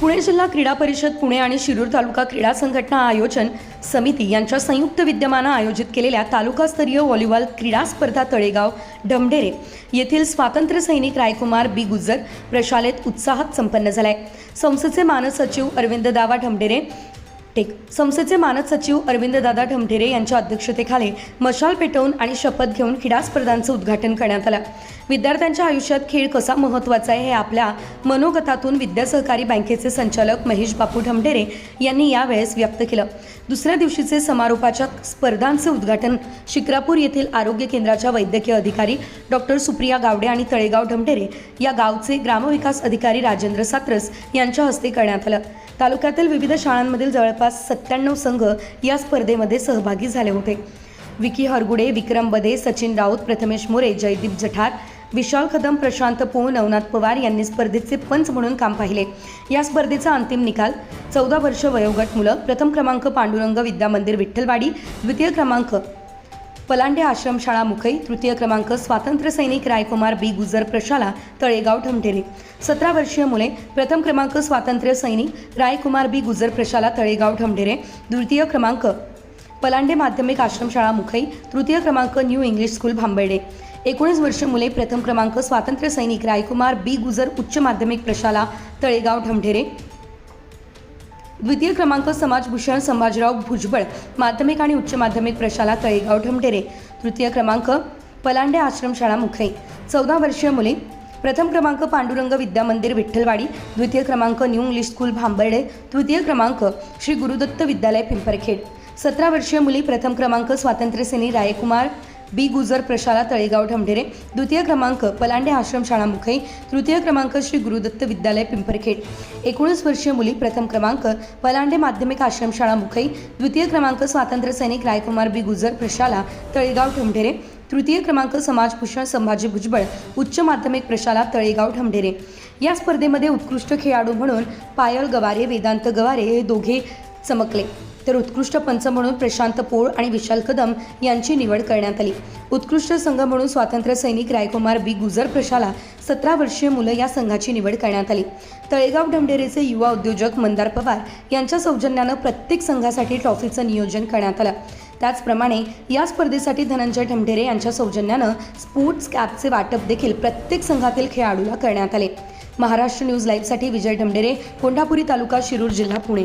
पुणे जिल्हा क्रीडा परिषद पुणे आणि शिरूर तालुका क्रीडा संघटना आयोजन समिती यांच्या संयुक्त विद्यमानं आयोजित केलेल्या तालुकास्तरीय व्हॉलीबॉल क्रीडा स्पर्धा तळेगाव ढमढेरे येथील स्वातंत्र्य सैनिक रायकुमार बी. गुजर प्रशालेत उत्साहात संपन्न झालाय. संस्थेचे मानसचिव अरविंद दावा ढमढेरे टेक. संस्थेचे मानद सचिव अरविंददादा ढमढेरे यांच्या अध्यक्षतेखाली मशाल पेटवून आणि शपथ घेऊन क्रीडा स्पर्धांचं उद्घाटन करण्यात आलं. विद्यार्थ्यांच्या आयुष्यात खेळ कसा महत्त्वाचा आहे हे आपल्या मनोगतातून विद्या सहकारी बँकेचे संचालक महेश बापू ढमढेरे यांनी यावेळेस व्यक्त केलं. दुसऱ्या दिवशीचे समारोपाच्या स्पर्धांचे उद्घाटन शिक्रापूर येथील आरोग्य केंद्राच्या वैद्यकीय अधिकारी डॉक्टर सुप्रिया गावडे आणि तळेगाव ढमढेरे या गावचे ग्रामविकास अधिकारी राजेंद्र सात्रस यांच्या हस्ते करण्यात आलं. तालुक्यातील विविध शाळांमधील जवळपास सत्त्याण्णव संघ या स्पर्धेमध्ये सहभागी झाले होते. विकी हरगुडे विक्रम बदे सचिन राऊत प्रथमेश मोरे जयदीप जठार विशाल कदम प्रशांत पोळ नवनाथ पवार यांनी स्पर्धेचे पंच म्हणून काम पाहिले. या स्पर्धेचा अंतिम निकाल चौदा वर्ष वयोगट मुलं प्रथम क्रमांक पांडुरंग विद्या मंदिर विठ्ठलवाडी द्वितीय क्रमांक पलांडे आश्रमशाळा मुखई तृतीय क्रमांक स्वातंत्र्य सैनिक रायकुमार बी. गुजर प्रशाला तळेगाव ठमठेरे सतरा वर्षीय मुले प्रथम क्रमांक स्वातंत्र्य सैनिक रायकुमार बी. गुजर प्रशाला तळेगाव ठमढेरे द्वितीय क्रमांक पलांडे माध्यमिक आश्रमशाळा मुखई तृतीय क्रमांक न्यू इंग्लिश स्कूल भांबर्डे. एकोणीस वर्ष मुले प्रथम क्रमांक स्वातंत्र्य सैनिक रायकुमार बी. गुजर उच्च माध्यमिक प्रशाला तळेगाव ठमठेरे. द्वितीय क्रमांक समाजभूषण संभाजीराव भुजबळ माध्यमिक आणि उच्च माध्यमिक प्रशाला तळेगाव ठमटेरे. तृतीय क्रमांक पलांडे आश्रमशाळा मुखई चौदा वर्षीय मुले. प्रथम क्रमांक पांडुरंग विद्या मंदिर विठ्ठलवाडी. द्वितीय क्रमांक न्यू इंग्लिश स्कूल भांबर्डे. तृतीय क्रमांक श्री गुरुदत्त विद्यालय पिंपरखेड. सतरा वर्षीय मुली प्रथम क्रमांक स्वातंत्र्यसेनी रायकुमार. बी गुजर प्रशाला तळेगाव ढमढेरे द्वितीय क्रमांक पलांडे आश्रमशाळा मुखई. तृतीय क्रमांक श्री गुरुदत्त विद्यालय पिंपरखेड. एकोणीस वर्षीय मुली प्रथम क्रमांक पलांडे माध्यमिक आश्रमशाळा मुखई. द्वितीय क्रमांक स्वातंत्र्य सैनिक रायकुमार बी गुजर प्रशाला तळेगाव ढमढेरे तृतीय क्रमांक समाजभूषण संभाजी भुजबळ उच्च माध्यमिक प्रशाला तळेगाव ढमढेरे या स्पर्धेमध्ये उत्कृष्ट खेळाडू म्हणून पायल गवारे वेदांत गवारे हे दोघे चमकले. तर उत्कृष्ट पंच म्हणून प्रशांत पोळ आणि विशाल कदम यांची निवड करण्यात आली. उत्कृष्ट संघ म्हणून स्वातंत्र्य सैनिक रायकुमार बी. गुजर प्रशाला सतरा वर्षीय मुलं या संघाची निवड करण्यात आली. तळेगाव ढमढेरेचे युवा उद्योजक मंदार पवार यांच्या सौजन्यानं प्रत्येक संघासाठी ट्रॉफीचं नियोजन करण्यात आलं. त्याचप्रमाणे या स्पर्धेसाठी धनंजय ढमढेरे यांच्या सौजन्यानं स्पोर्ट्स कॅपचे वाटप देखील प्रत्येक संघातील खेळाडूला करण्यात आले. महाराष्ट्र न्यूज लाईव्हसाठी विजय ढमढेरे कोंढापुरी तालुका शिरूर जिल्हा Pune.